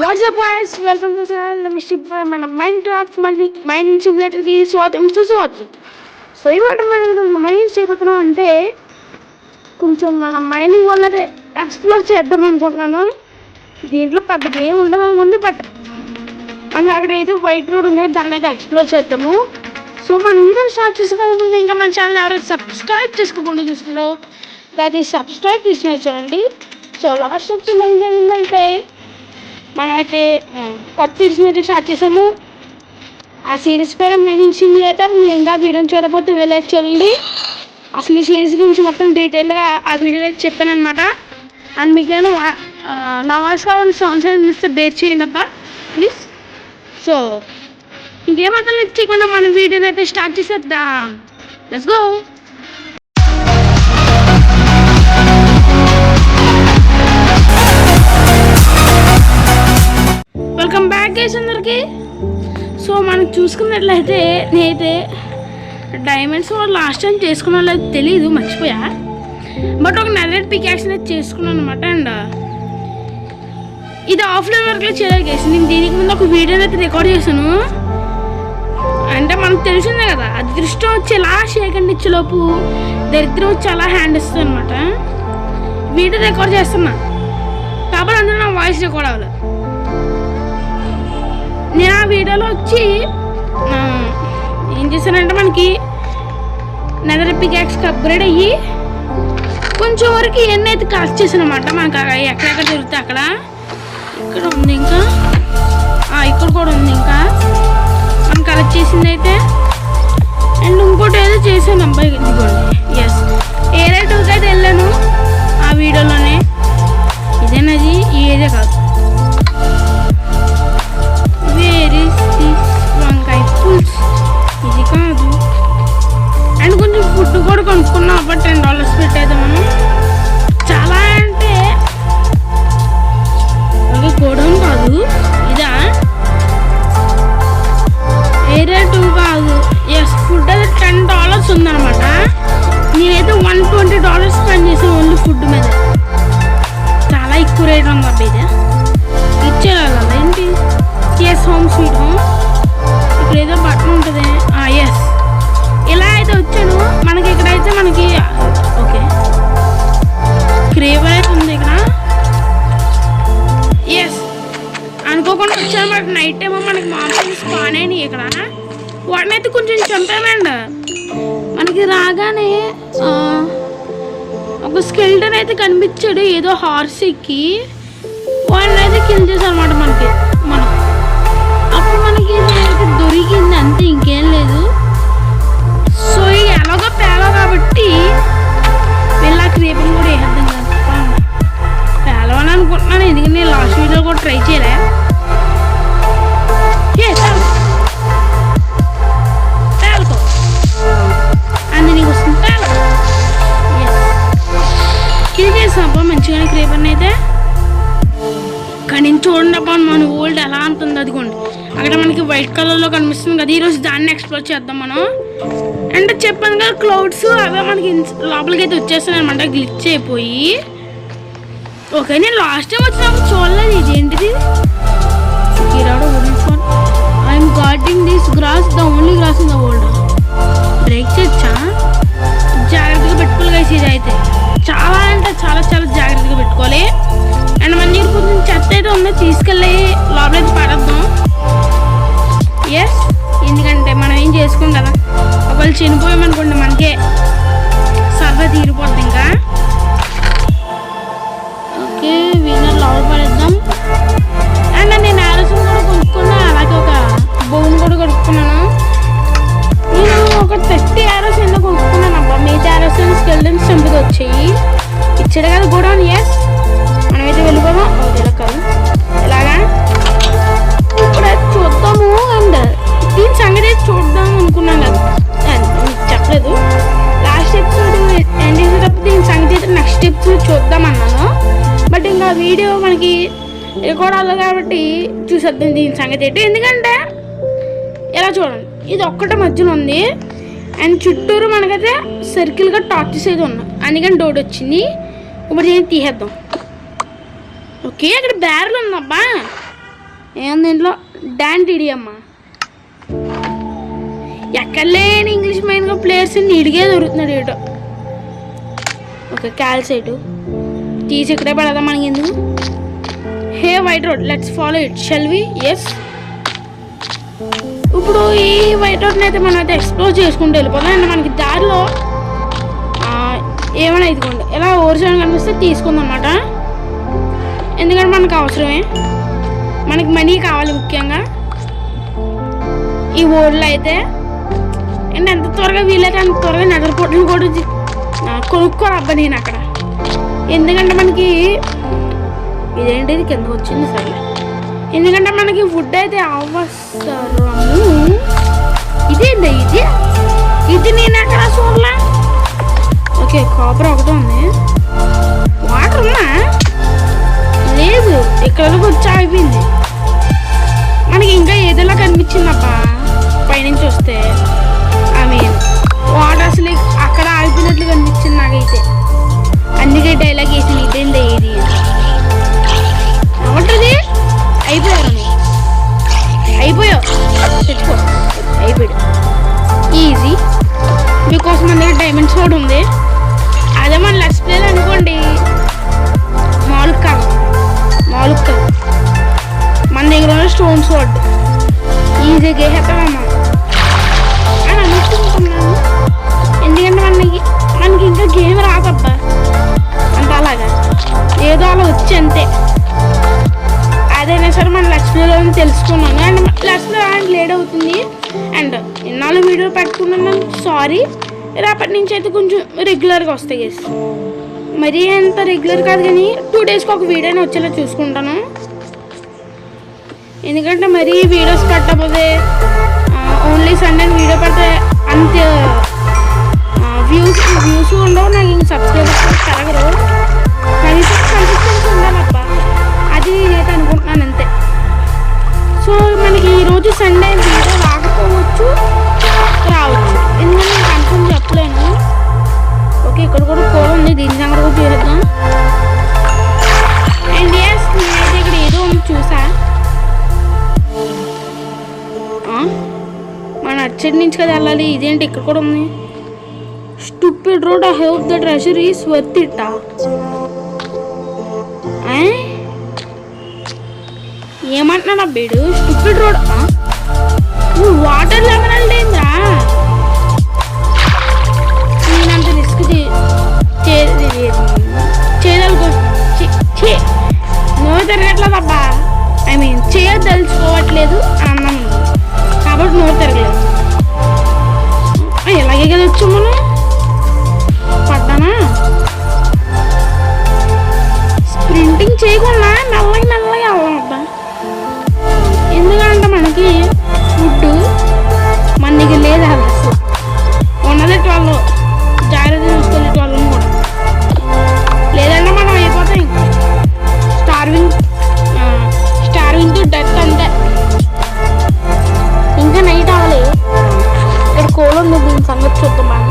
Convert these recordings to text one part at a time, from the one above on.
What's up boys welcome to mister మన Minecraft మళ్ళీ mind సిమ్యులేటర్కి స్వాతం సుస్వాతం సో ఇవాళ మనం మైండ్ చేపడుతున్నాం అంటే కొంచెం మన మైనింగ్ వల్ల ఎక్స్ప్లోర్ చేద్దాం అనుకుంటున్నాను. దీంట్లో పెద్ద గేమ్ ఉండదు ముందు బట్ మనం అక్కడ ఏదో వైట్ రోడ్ ఉంది. దాన్ని అయితే ఎక్స్ప్లోర్ చేద్దాము. సో మనం వీడియో స్టార్ట్ చేసుకోవాలంటే ఇంకా మన ఛానల్ ఎవరైతే సబ్స్క్రైబ్ చేసుకోకుండా చూస్తున్నారో దాన్ని సబ్స్క్రైబ్ చేసిన చూడండి సో లాస్ట్ వచ్చిందంటే మనమైతే కొత్త సిరీస్ మీద స్టార్ట్ చేసాము ఆ సిరీస్ పేరు మైనింగ్ సిమ్యులేటర్ మీరు ఇంకా వీడియో చూడకపోతే వెళ్ళేది చూడండి. అసలు ఈ సిరీస్ గురించి మొత్తం డీటెయిల్గా ఆ వీడియోలో చెప్పాను అనమాట అండ్ మీకు నేను నా వాయిస్ కావాలి సాంగ్స్ ఇస్తే బేర్ చేయండి అబ్బా. ప్లీజ్ సో ఇంకేమాత్రం చేయకుండా మన వీడియోని అయితే స్టార్ట్ చేసేద్దాం. లెట్స్ గో గైస్ అందరికి. సో మనం చూసుకున్నట్లయితే నేనైతే డైమండ్స్ లాస్ట్ టైం చేసుకున్న తెలియదు మర్చిపోయా. బట్ ఒక నెలెట్ పికాక్స్ అనేది చేసుకున్నాను అనమాట అండ్ ఇది ఆఫ్లైన్ వర్క్లో చేయలేదు గైస్ నేను దీనికి ముందు ఒక వీడియో అయితే రికార్డ్ చేశాను. అంటే మనకు తెలిసిందే కదా అదృష్టం వచ్చి ఎలా షేకండి ఇచ్చేలోపు దరిద్రం వచ్చి అలా హ్యాండ్ ఇస్తుంది అనమాట వీడియో రికార్డ్ చేస్తున్నా. కాబట్టి అందులో నా వాయిస్ రికార్డ్ అవ్వలేదు. నేను ఆ వీడియోలో వచ్చి ఏం చేశానంటే మనకి నెదర్ పికాక్స్కి అప్గ్రేడ్ అయ్యి కొంచెం వరకు ఇవన్నీ అయితే కాస్ట్ చేశాను అనమాట మనకు ఎక్కడెక్కడ దొరికితే అక్కడ. ఇక్కడ ఉంది ఇంకా. ఇక్కడ కూడా ఉంది ఇంకా. మనం కలెక్ట్ చేసింది అయితే అండ్ ఇంకోటి ఏదో చేశాను అబ్బాయి ఇదిగోండి. ఎస్ ఏరే టూకి అయితే వెళ్ళాను ఆ వీడియోలోనే. ఇదేనది ఈ ఏరియా కాదు. కొనుక్కున్నాం అబ్బా టెన్ డాలర్స్ పెట్టేది మనం. చాలా అంటే ఒక గోడౌన్ కాదు ఇదా? ఏరియా టూ కాదు. ఎస్ ఫుడ్ అది టెన్ డాలర్స్ ఉందన్నమాట. నేనైతే వన్ ట్వంటీ డాలర్స్ స్పెండ్ చేసాను ఓన్లీ ఫుడ్ మీద. చాలా ఎక్కువ రేట్ ఉంది అబ్బా ఇది. ఇచ్చేయాలి ఏంటి? ఎస్ హోమ్ స్వీట్ హోమ్ ఏదో హార్స్ ఎక్కి వాళ్ళని అయితే కిల్ చేశారు అనమాట మనకి మనం. అప్పుడు మనకి దొరికింది అంతే ఇంకేం లేదు. సో ఇది ఎలాగో పేలో కాబట్టి వెళ్ళా క్రేపింగ్ కూడా వేసేద్దాం కదా పేలవని అనుకుంటున్నాను ఎందుకంటే నేను లాస్ట్ వీడియో కూడా ట్రై చేయలే. మంచిగానే అయితే కానీ నేను చూడండి అబ్బా మన ఓల్డ్ ఎలా అంటుంది అదిగోండి. అక్కడ మనకి వైట్ కలర్లో కనిపిస్తుంది కదా ఈరోజు దాన్ని ఎక్స్ప్లోర్ చేద్దాం మనం. అండ్ చెప్పాను కదా క్లౌడ్స్ అవే మనకి లోపలికి అయితే వచ్చేస్తాయి అనమాట గ్లిచ్ అయిపోయి. ఓకే నేను లాస్ట్ టైం వచ్చినప్పుడు చూడలేదు ఇది ఏంటిది I'm guarding this grass the only grass in the world break చేయొచ్చా? జాగ్రత్తగా పెట్టుకోలేదు ఇది అయితే చాలా అంటే చాలా చాలా జాగ్రత్తగా పెట్టుకోవాలి. అండ్ మన దగ్గర కొంచెం చెత్త అయితే ఉందో? తీసుకెళ్ళి లోపలైతే పడద్దాం. ఎస్ ఎందుకంటే మనం ఏం చేసుకోం కదా? ఒకవేళ చనిపోయామనుకోండి మనకే సర్వ తీరిపోద్ది ఇంకా. ఓకే వీళ్ళని లోపల పడేద్దాం. చూసేద్దాం దీని సంగతి ఏంటి. ఎందుకంటే ఇలా చూడండి ఇది ఒక్కటే మధ్యలో ఉంది. అండ్ చుట్టూరు మనకైతే సర్కిల్గా టార్చెస్ అయితే ఉన్నాయి అందుకని డోట్ వచ్చింది. ఇప్పుడు దీన్ని తీసేద్దాం. ఓకే అక్కడ బ్యారెల్ ఉందబ్బా. ఏం దీంట్లో డాంటిడి అమ్మ. ఎక్కడ లేని ఇంగ్లీష్ మైన్గా ప్లేయర్స్ ఇడిగే దొరుకుతున్నాడు ఏటో. ఓకే క్యాల్సైటు తీసి ఇక్కడే పడదా మనకి ఎందుకు? ఇదే white road? Let's follow it shall we yes ఇప్పుడు ఈ వైట్ రోడ్ని అయితే మనం అయితే ఎక్స్ప్లోర్ చేసుకుంటూ వెళ్ళిపోతాం అండ్ మనకి దారిలో ఏమైనా ఇదిగోండి. ఇలా ఓరిజినల్ కనిపిస్తే తీసుకుందన్నమాట ఎందుకంటే మనకు అవసరమే. మనకి మనీ కావాలి ముఖ్యంగా. ఈ ఓడ్లో అయితే. అండ్ ఎంత త్వరగా వీలైతే అంత త్వరగా నిద్రపోవడం కూడా కొనుక్కోరు అబ్బా నేను అక్కడ. ఎందుకంటే మనకి ఇదేంటి? ఇది కింద వచ్చింది సరే. ఎందుకంటే మనకి ఫుడ్ అయితే అవసరము ఇదేంటి ఇది? ఇది నేను ఎక్కడ చూడలే ఓకే కాపర్ ఒకటి ఉంది. వాటర్ ఉన్నా లేదు ఇక్కడ వచ్చి ఆగిపోయింది. మనకి ఇంకా ఏదోలా కనిపించిందబ్బా పైనుంచి వస్తే. ఐ మీన్ వాటర్ అసలు అక్కడ ఆగిపోయినట్లు కనిపించింది నాకైతే. అందుకే డైలాగ్ వేసింది ఇదేంది ఇది? అయిపోయావు తెచ్చుకో. అయిపోయాడు ఈజీ బికాస్ మన దగ్గర డైమండ్స్ కూడా ఉంది. అదే మన లెస్ ప్లేలు అనుకోండి. మామూలుగా కాదు కాదు మన దగ్గర ఉన్న స్టోన్ స్వాడ్ ఈజీగా వేసేస్తామమ్మా అని అనుకుంటున్నాను. ఎందుకంటే మనకి మనకి ఇంకా గేమ్ రాదబ్బా. అంత అలాగా. ఏదో అలా వచ్చి అంతే. ఏదైనా సరే? మన లక్ష్మీలో తెలుసుకున్నాను అండ్ లక్ష్మీలో అండ్ లేట్ అవుతుంది. అండ్ ఇన్నాళ్ళు వీడియో పెట్టుకున్నాను సారీ రేపటి నుంచి అయితే కొంచెం రెగ్యులర్గా వస్తాయి guys. మరీ అంత రెగ్యులర్ కాదు కానీ టూ డేస్కి ఒక వీడియోని వచ్చేలా చూసుకుంటాను. ఎందుకంటే మరీ వీడియోస్ పెట్టకపోతే ఓన్లీ సండే వీడియో పెడితే అంత వ్యూస్ వ్యూస్ ఉండవు. నాకు ఇంక సబ్స్క్రైబర్స్ పెరగరు కనీసం కన్సిస్టెన్సీ ఉండాలబ్బా అది నేనైతే అనుకుంటున్నాను. సో మనకి ఈరోజు సండే వీడియో రాకపోవచ్చు. రావచ్చు. ఎందుకంటే కన్ఫర్మ్ చెప్పలేను. ఓకే ఇక్కడ కూడా కూర ఉంది. దీని దగ్గర కూడా చూద్దాం అండ్ ఎస్ నేనైతే ఇక్కడ ఏదో ఉంది చూసా. మన అచ్చడి నుంచి కదా వెళ్ళాలి. ఇదేంటి ఇక్కడ కూడా ఉంది? Stupid road I hope the treasure is worth it ఏమంటున్నాడు అబ్బేడు స్టూపిడ్ రోడ్ నువ్వు వాటర్ లెవెల్ వెళ్ళేంద్రా నేనంత రిస్క్ చేయదలుకో తిరగట్లేదు తిరగట్లేదబ్బా. ఐ మీన్ చేయదలుచుకోవట్లేదు అని అన్నాను కాబట్టి నువ్వు తిరగలేదు. ఎలాగే ఇలాగే కదా వచ్చాము మనం? పడ్డానా? స్ప్రింటింగ్ చేయకుండా మెల్లగా మెల్లగా మన లేదు అది అసలు ఉన్నది ట్వెల్వ్ జాగ్రత్త చూసుకోవాలి ట్వెల్వ్ కూడా. లేదంటే మనం అయిపోతాం ఇంకా. స్టార్వింగ్ స్టార్వింగ్ టు డెత్ అంతే ఇంకా నైట్ అవ్వాలి ఇక్కడ కోల్ ఉంది దీని సంగతి చూద్దాం మనం.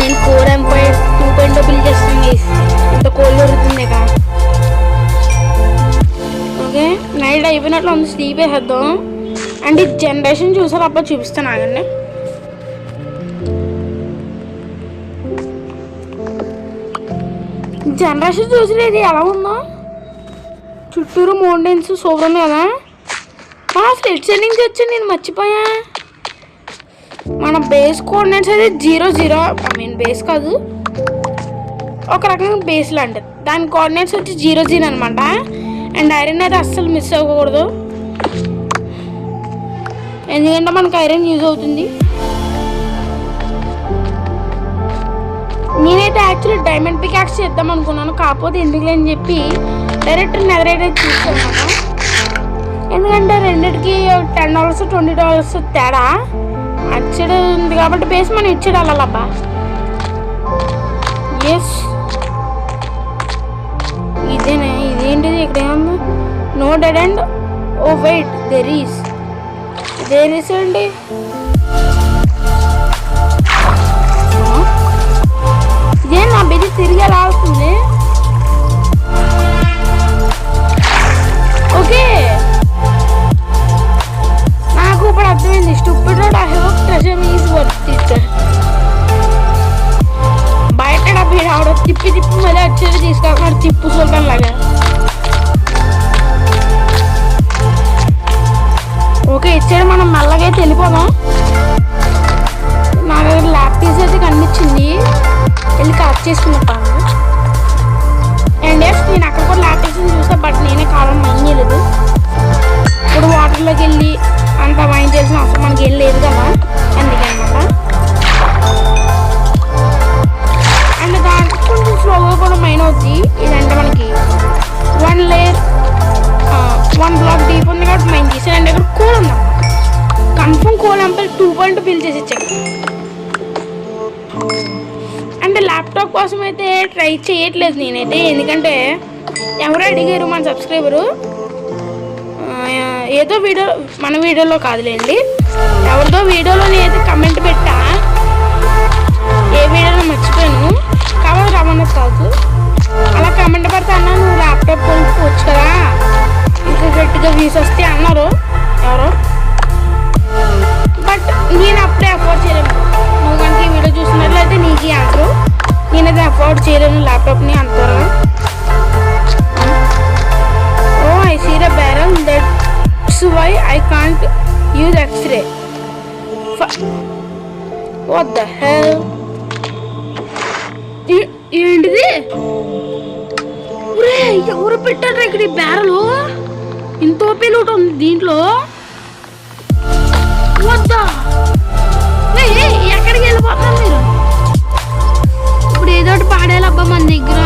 నేను కోర్ ఎంపై టూ పాయింట్ బిల్ చేస్తాను ఇంత కోల్ దొరుకుతుంది కదా. ఓకే నైట్ అయిపోయినట్లు ఉంది స్లీప్ వేసేద్దాం. అండ్ ఈ జనరేషన్ చూసారు? అబ్బా చూపిస్తాను ఆగండి. జనరేషన్ చూసి ఇది ఎలా ఉందో? చుట్టూరు మౌంటైన్స్ సూపర్ కదా? మన అసలు నుంచి వచ్చి నేను మర్చిపోయా. మన బేస్ కోఆర్డినేట్స్ అయితే zero zero. I mean base కాదు. ఒక రకంగా బేస్ లాంటిది. దాని కోఆర్డినేట్స్ వచ్చి జీరో జీరో అనమాట అండ్ ఐరన్ అయితే అస్సలు మిస్ అవ్వకూడదు. ఎందుకంటే మనకు ఐరన్ యూజ్ అవుతుంది. నేనైతే యాక్చువల్లీ డైమండ్ పికాక్స్ చేద్దాం అనుకున్నాను కాకపోతే ఎందుకులే అని చెప్పి డైరెక్ట్ నెగరేట్ తీసుకున్నాను ఎందుకంటే రెండిటికి టెన్ డాలర్స్ ట్వంటీ డాలర్స్ తేడా. అచ్చడు ఉంది కాబట్టి బేస్ మనం ఇచ్చేది వెళ్ళాలబ్బా ఎస్ ఇదేనే? ఇదేంటిది? ఇక్కడ ఏముంది no dead and oh wait there is ఇదేనేసండి ఏం నా బిడ్డ తిరిగి ఎలా ఓకే. నాకు ఇప్పుడు అర్థమైంది. Stupid road I hope treasure is worth it. బయట డబ్బీ రావడం తిప్పి తిప్పి మళ్ళీ వచ్చేది తీసుకురాకుండా తిప్పు చూడటం లాగా బయటికి వెళ్ళిపోదాం. నా దగ్గర ల్యాబ్ పీస్ అయితే కనిపించింది. వెళ్ళి కలెక్ట్ చేసుకున్నాను అండ్ ఎస్ నేను అక్కడ కూడా ల్యాబ్ పీస్ని చూసా బట్ నేనే కాలం మైన్ చేయలేదు. ఇప్పుడు వాటర్లోకి వెళ్ళి అంత మైన్ చేయాల్సిన అవసరం మనకి ఏం లేదు కదా అందుకనమాట. అండ్ దానికి కొంచెం స్లోగా కూడా మైన్ అవుద్ది. ఇదంటే మనకి one layer one block deep ఉంది కాబట్టి మైన్ చేసి అండ్ ఇక్కడ కూల్ ఉందా కన్ఫర్మ్ కోలంపల్ టూ పాయింట్ బిల్ చేసి ఇచ్చాను అంటే ల్యాప్టాప్ కోసం అయితే ట్రై చేయట్లేదు నేనైతే. ఎందుకంటే ఎవరు అడిగారు మన సబ్స్క్రైబరు? ఏదో వీడియో మన వీడియోలో కాదులేండి. ఎవరిదో వీడియోలో నేనైతే కమెంట్ పెట్టా. ఏ వీడియోలో మర్చిపోయాను. కావాలి రమ్మన్నది కాదు. అలా కమెంట్ పెడతా అన్నా నువ్వు ల్యాప్టాప్ కొనుక్కోవచ్చు కదా. ఇంకా గట్టిగా వ్యూస్ వస్తే అన్నారు. ఎవరో? బట్ నేను అప్పుడే అఫోర్డ్ చేయలేను. నువ్వు కనుక ఈ వీడియో చూసినట్లయితే నీకు ఈ ఆన్సర్ నేనైతే అఫోర్డ్ చేయలేను ల్యాప్టాప్ని అంత ఓ I see the barrel that's why I can't use x ray what the hell ఏంటిది? ఎవరు పెట్టారు ఇక్కడ ఈ బ్యారలు ఇంత ఓపీ ఉంది దీంట్లో? వద్దా? ఎక్కడికి వెళ్ళిపోతారు మీరు? ఇప్పుడు ఏదో ఒకటి పాడేయాలబ్బా మన దగ్గర.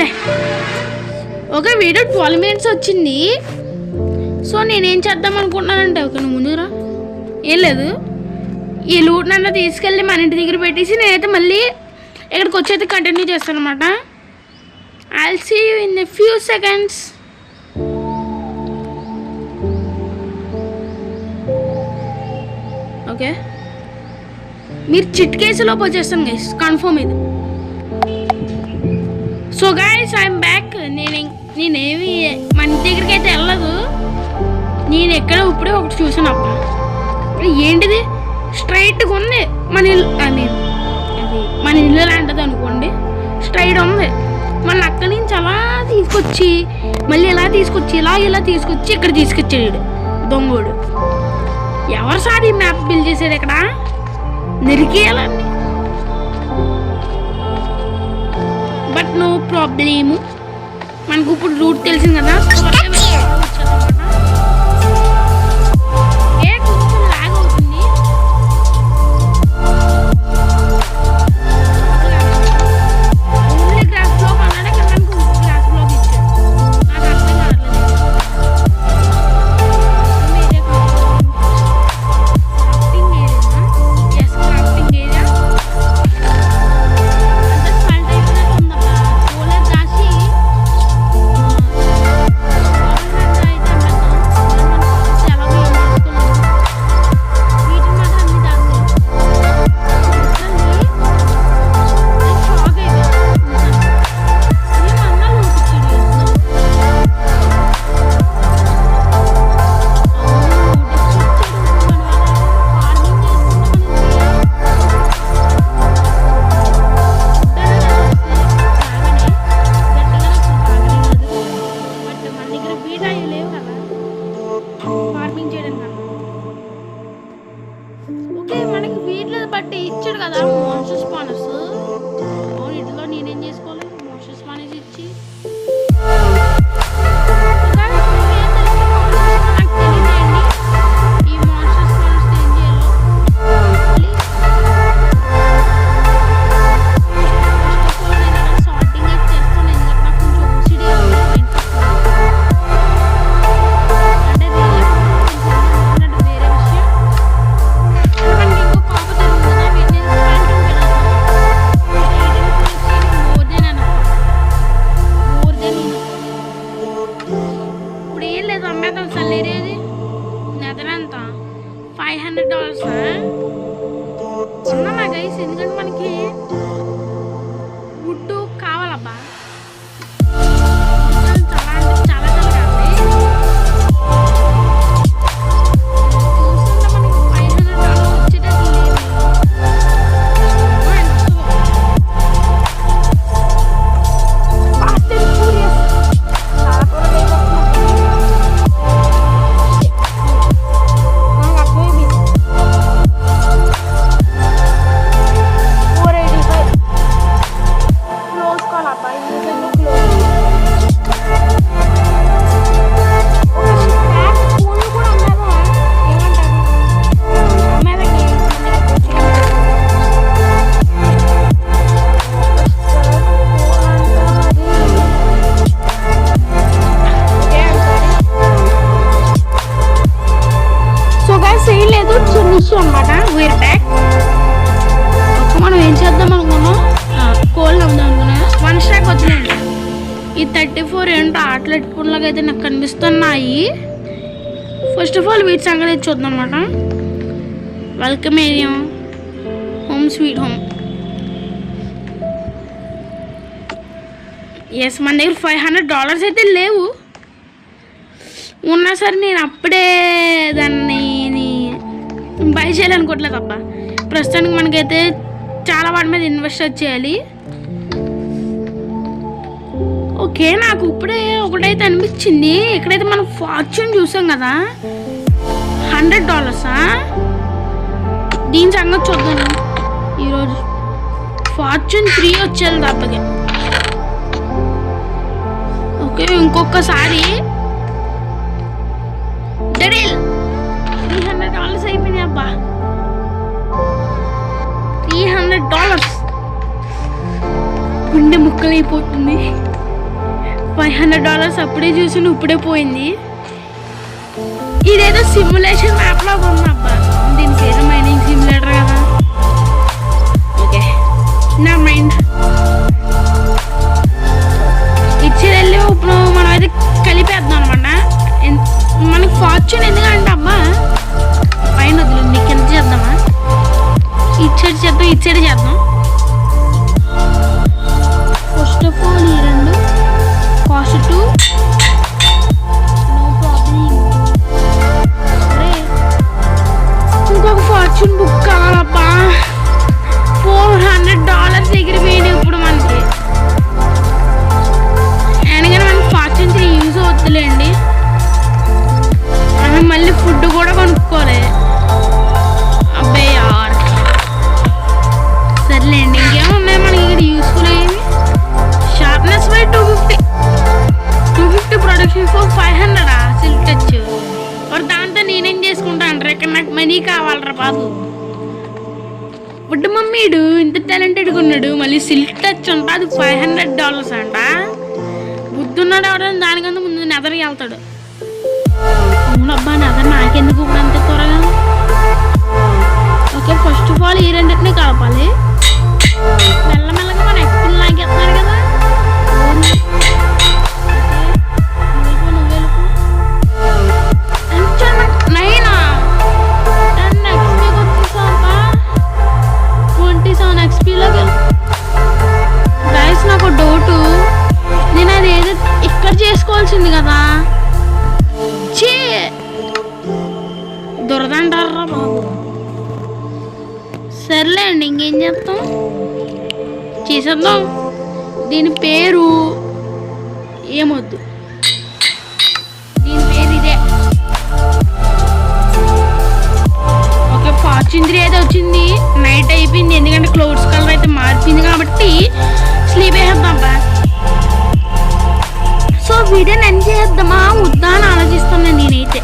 లే ఓకే ఒక వీడియో ట్వెల్వ్ మినిట్స్ వచ్చింది. సో నేనేం చేద్దాం అనుకుంటున్నానంటే ఒక నువ్వు ముందురా ఏం లేదు. ఈ లూట్ నన్ను తీసుకెళ్ళి మన ఇంటి దగ్గర పెట్టేసి నేనైతే మళ్ళీ ఇక్కడికి వచ్చి కంటిన్యూ చేస్తాను అనమాట I'll see you in a few seconds okay మీరు చిట్కేసులోపు వచ్చేస్తాను గైస్ కన్ఫర్మ్ ఇది. సో గైస్ ఐఎమ్ బ్యాక్ నేను నేనేమి మన ఇంటి దగ్గరికి అయితే వెళ్ళదు. నేను ఎక్కడ ఇప్పుడే ఒకటి చూసాను అప్ప ఏంటిది? స్ట్రైట్గా ఉంది. మన ఇల్లు ఐ మీన్ అది మన ఇల్లు లాంటిది అనుకోండి. స్ట్రైట్ ఉంది. మళ్ళీ అక్కడి నుంచి అలా తీసుకొచ్చి మళ్ళీ ఇలా తీసుకొచ్చి ఇలా ఇలా తీసుకొచ్చి ఇక్కడ తీసుకొచ్చాడు దొంగోడు. ఎవరు సార్ ఈ మ్యాప్ బిల్ చేశాడు ఇక్కడ? నిరికేయాలండి బట్ నో ప్రాబ్లేము. మనకు ఇప్పుడు రూట్ తెలిసింది కదా. సంగతి అయితే చూద్దాం అనమాట welcome area home sweet home. Yes మన దగ్గర ఫైవ్ హండ్రెడ్ డాలర్స్ అయితే లేవు. ఉన్నా సరే నేను అప్పుడే దాన్ని బై చేయాలనుకోవట్లేదు అబ్బా ప్రస్తుతానికి మనకైతే చాలా వాటి మీద ఇన్వెస్ట్ చేయాలి ఓకే నాకు ఇప్పుడే ఒకటైతే అనిపించింది. ఇక్కడైతే మనం ఫార్చ్యూన్ చూసాం కదా. హండ్రెడ్ డాలర్సా దీని సంగతి చూద్దాం. ఈరోజు ఫార్చ్యూన్ త్రీ వచ్చేది తప్పకి ఓకే ఇంకొకసారి. డెడిల్ త్రీ హండ్రెడ్ డాలర్స్ అయిపోయినాయి అబ్బా. Three hundred dollars. గుండె ముక్కలైపోతుంది. ఫైవ్ హండ్రెడ్ డాలర్స్ అప్పుడే చూసి ఇప్పుడే పోయింది. ఇదేదో సిమ్యులేషన్ మ్యాప్ లాగా ఉంది అబ్బా దీని పేరు మైనింగ్ సిమ్యులేటర్ కదా. ఓకే. నా మైండ్ ఇచ్చి వెళ్ళి ఇప్పుడు మనం అయితే కలిపేద్దాం అనమాట మనకి ఫార్చ్యూన్ ఎందుకంటే అమ్మా పైన వదిలింది కింద చేద్దామా? ఇచ్చేది చేద్దాం ఇచ్చేది చేద్దాం. ఫస్ట్ ఆఫ్ ఆల్ ఈ రెండు. కాస్ట్ టూ ఇంకొక బుక్ కావాలబ్బా ఫోర్ హండ్రెడ్ డాలర్స్ ఎగిరిపోయింది ఇప్పుడు మనకి. అనగానే మనకి ఫార్చ్యూన్ త్రీ యూజ్ అవుతుందిలేండి మనం మళ్ళీ ఫుడ్ కూడా కొను కావాలరా ఇప్పుడు మమ్మీడు ఇంత టాలెంటెడ్గా ఉన్నాడు. మళ్ళీ సిల్క్ టచ్ అంట. అది ఫైవ్ హండ్రెడ్ డాలర్స్ అంట. బుద్ధున్నాడు అవడం దానికన్నా ముందు నెదరికి వెళ్తాడు. అవునబ్బా నెదర్ నాకెందుకు ఇప్పుడు అంత త్వరగా? ఓకే ఫస్ట్ ఆఫ్ ఆల్ ఈ రెండింటిని కలపాలి. మెల్లమెల్లగా మన ఎక్కిల్ లాగేస్తున్నారు కదా. తీసేద్దాం దీని పేరు ఏమొద్దు. దీని పేరు ఇదే. ఓకే ఫార్చ్యూన్ అయితే వచ్చింది నైట్ అయిపోయింది ఎందుకంటే క్లోత్స్ కలర్ అయితే మార్చింది కాబట్టి స్లీప్ వేసేద్దాం బా సో వీడియోని ఎండ్ చేద్దామా వద్దా అని ఆలోచిస్తున్నాను నేనైతే.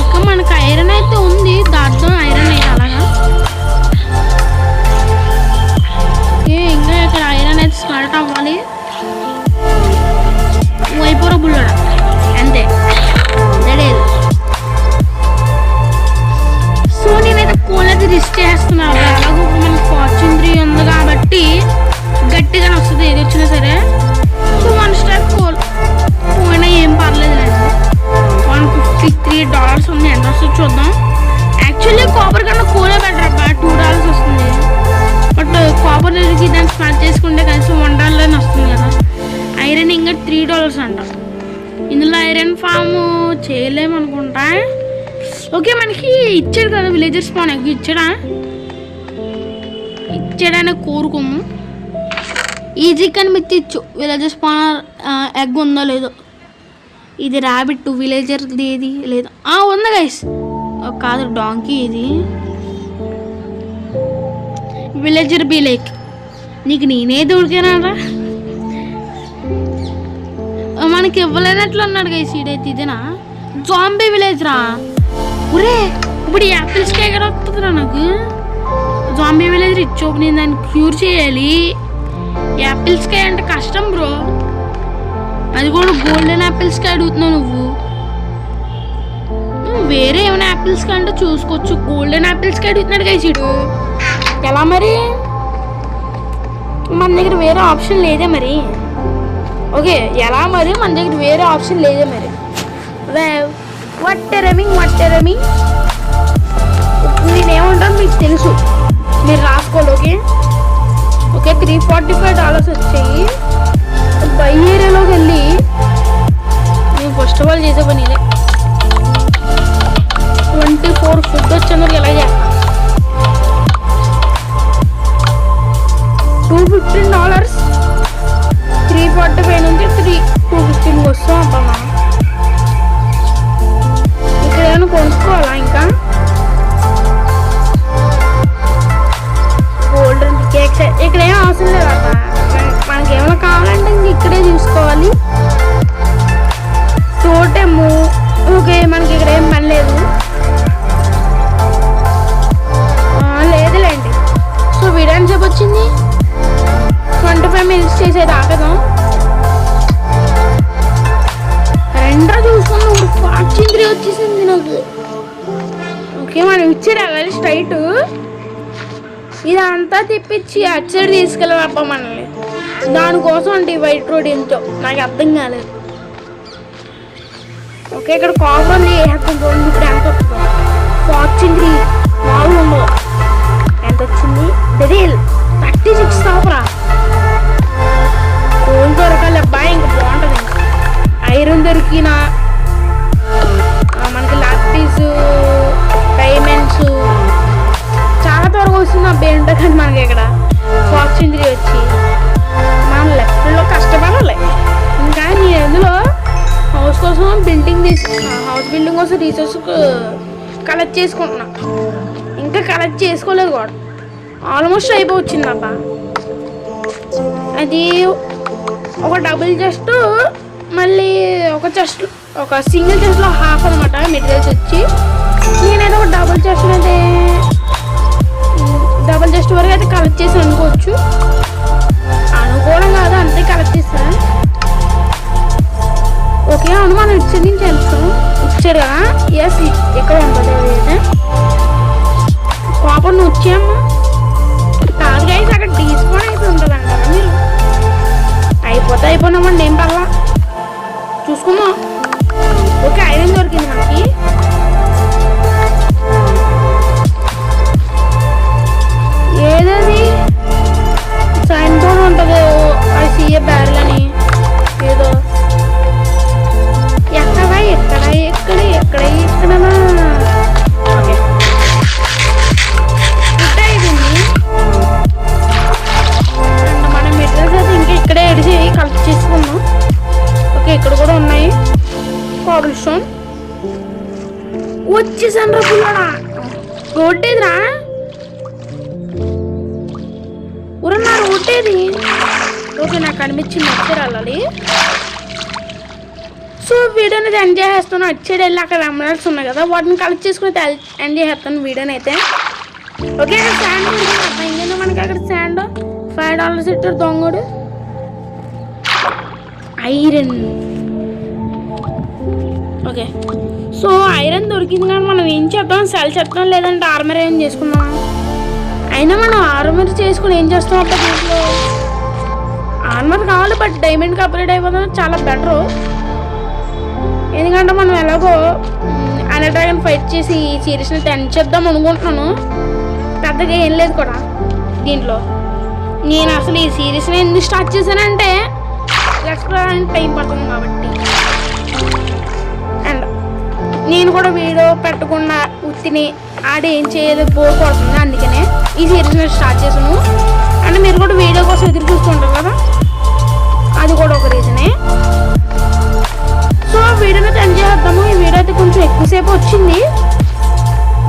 ఒక మనకు ఐరన్ అయితే ఉంది దాంతో ఐరన్ అయితే స్టార్ట్ అవ్వాలి వైపుర బుల్లడా అంతే ఓకే మనకి ఇచ్చాడు కదా విలేజర్ స్పాన్ ఎగ్ ఇచ్చాడా? ఇచ్చాడని కోరుకోము. ఈజీ ఇచ్చు. విలేజర్ పానర్ ఎగ్ ఉందో లేదో. ఇది ర్యాబిట్ విలేజర్ ఏది లేదు. ఆ, ఉంది గైస్ కాదు డాంకీ ఇది. విలేజర్ బీ లైక్ నీకు నేనే దొరికానరా? మనకి ఇవ్వలేనట్లు ఉన్నాడు గైస్ ఈడైతే ఇదేనా? జాంబీ విలేజ్ రా ఒరే ఇప్పుడు యాపిల్స్ ఎక్కడ వస్తుందిరా నాకు జాంబీ విలేజ్ ఇచ్చోపు నేను దాన్ని క్యూర్ చేయాలి. యాపిల్స్ కాయ అంటే కష్టం బ్రో. అది కూడా గోల్డెన్ యాపిల్స్ కాయ అడుగుతున్నావు నువ్వు. నువ్వు వేరే ఏమైనా యాపిల్స్ కంటే చూసుకోవచ్చు. గోల్డెన్ యాపిల్స్కి అడుగుతున్నాడు కదా చీడు ఎలా మరి? మన దగ్గర వేరే ఆప్షన్ లేదే మరి. ఓకే ఎలా మరి? మన దగ్గర వేరే ఆప్షన్ లేదే మరి. వట్టే రమింగ్ వట్టే రమింగ్ నేనేమంటాను మీకు తెలుసు. మీరు రాసుకోవాలి okay? Okay three forty five dollars వచ్చాయి. బై ఏరియాలోకి వెళ్ళి నేను ఫస్ట్ ఆఫ్ ఆల్ చేసే పని ఇదే. రైట్ ఇదంతా తెప్పించి అటు సైడ్ తీసుకెళ్ళాలప్ప మనల్ని. దానికోసం అండి వైట్ రోడ్ ఎంతో నాకు అర్థం కాలేదు. ఓకే ఇక్కడ కామన్ ఉంది. చూడండి ఇప్పుడు ఎంత వస్తుంది? Fortune three. మామూలు ఎంత వచ్చింది? డెరీల్. థర్టీ సిక్స్ తాపరా ఫోన్ దొరకాలి అబ్బాయి ఇంకా బాగుంటుంది. ఐరన్ దొరికిన. మనకి మనకి పీసు డైమండ్స్. వరకు త్వరగా అబ్బాయి ఉంటుంది కానీ మనకి ఇక్కడ. ఫార్చ్యూన్ త్రీ వచ్చి మనం లెఫ్ట్లో కష్టపడాలి. ఇంకా నేను ఎందులో హౌస్ కోసం బిల్డింగ్ తీసు హౌస్ బిల్డింగ్ కోసం రీసోర్స్ కలెక్ట్ చేసుకుంటున్నా. ఇంకా కలెక్ట్ చేసుకోలేదు కూడా ఆల్మోస్ట్ అయిపోవచ్చింది అబ్బా అది ఒక డబుల్ చెస్ట్ మళ్ళీ ఒక చెస్ట్ ఒక సింగిల్ చెస్ట్లో హాఫ్ అనమాట మెటీరియల్స్ వచ్చి. నేనైతే ఒక డబుల్ చెస్ట్ అయితే డబల్ జస్ట్ వరకు అయితే కలెక్ట్ చేసి అనుకోవచ్చు. అనుకోవడం కాదు అంతే కలెక్ట్ చేస్తాను ఓకే అవును మనం ఇచ్చేది నుంచి వెళ్తాం ఇచ్చారు కదా? ఎస్ ఎక్కడ ఉంటుంది అయితే? పాపం నువ్వు వచ్చాయమ్మా. కాదు గైస్ అక్కడ తీసుకొని అయితే ఉంటుంది అంటారా మీరు? అయిపోతే అయిపోయినామండి ఏం పర్లా చూసుకుందాం. ఓకే ఐరన్ దొరికింది మనకి. ఏదది సైన్ బోర్డ్ ఉంటుంది. అది సీఏ బ్యారల్ వీడియోని ఎండ్ ఎంజాయ్ చేస్తాను అటు సైడ్ వెళ్ళి అక్కడ ఎమరాల్స్ ఉన్నాయి కదా వాటిని కలెక్ట్ చేసుకుని ఎండ్ ఎంజాయ్ చేస్తాను వీడియోని అయితే. ఓకే శాండ్ ఇంకేందో మనకి అక్కడ శాండ్ ఫైవ్ డాలర్స్ ఇట్టారు దొంగడు. ఐరన్ ఓకే సో ఐరన్ దొరికింది కానీ మనం ఏం చేద్దాం? సెల్ చేద్దాం లేదంటే ఆర్మర్ ఏం చేసుకుందాం? అయినా మనం ఆర్మర్ చేసుకుని ఏం చేస్తాం అప్పుడు దీంట్లో? ఆర్మర్ కావాలి బట్ డైమండ్కి అప్గ్రేడ్ అయిపోతుంది చాలా బెటరు ఎందుకంటే మనం ఎలాగో అనే డ్రాగన్ ఫైట్ చేసి ఈ సిరీస్ని టెన్ చేద్దాం అనుకుంటున్నాను. పెద్దగా ఏం లేదు కూడా దీంట్లో. నేను అసలు ఈ సిరీస్ని ఎందుకు స్టార్ట్ చేశానంటే ఎక్స్ప్లోర్ టైం పడుతుంది కాబట్టి. అండ్ నేను కూడా వీడియో పెట్టకుండా ఉత్తిని ఆడ ఏం చేయలేదు బోర్ కొడుతుంది అందుకనే ఈ సిరీస్ని స్టార్ట్ చేశాను. అంటే మీరు కూడా వీడియో కోసం ఎదురు చూస్తుంటారు కదా? అది కూడా ఒక రీజనే వీడియోని అయితే చేద్దాము ఈ వీడియో అయితే కొంచెం ఎక్కువసేపు వచ్చింది.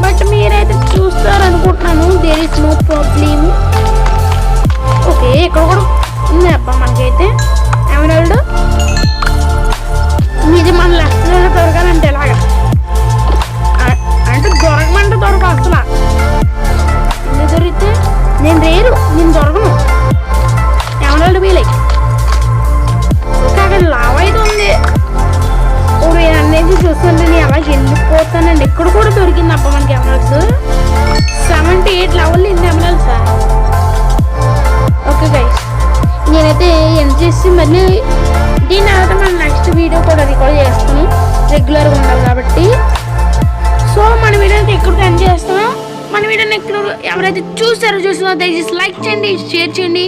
బట్ మీరైతే చూస్తారనుకుంటున్నాను. There is no problem okay ఇక్కడ కూడా ఉంది అబ్బా మనకైతే. ఎమరాల్డ్ ఇది మన లెఫ్ట్లో ఎవరైతే చూసారో చూసినా దయచేసి లైక్ చేయండి షేర్ చేయండి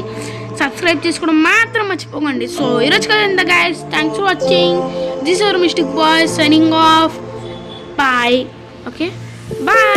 సబ్స్క్రైబ్ చేసుకోవడం మాత్రం మర్చిపోకండి. సో ఈరోజు కదా guys thanks for watching this our Mystic Boy signing off bye okay bye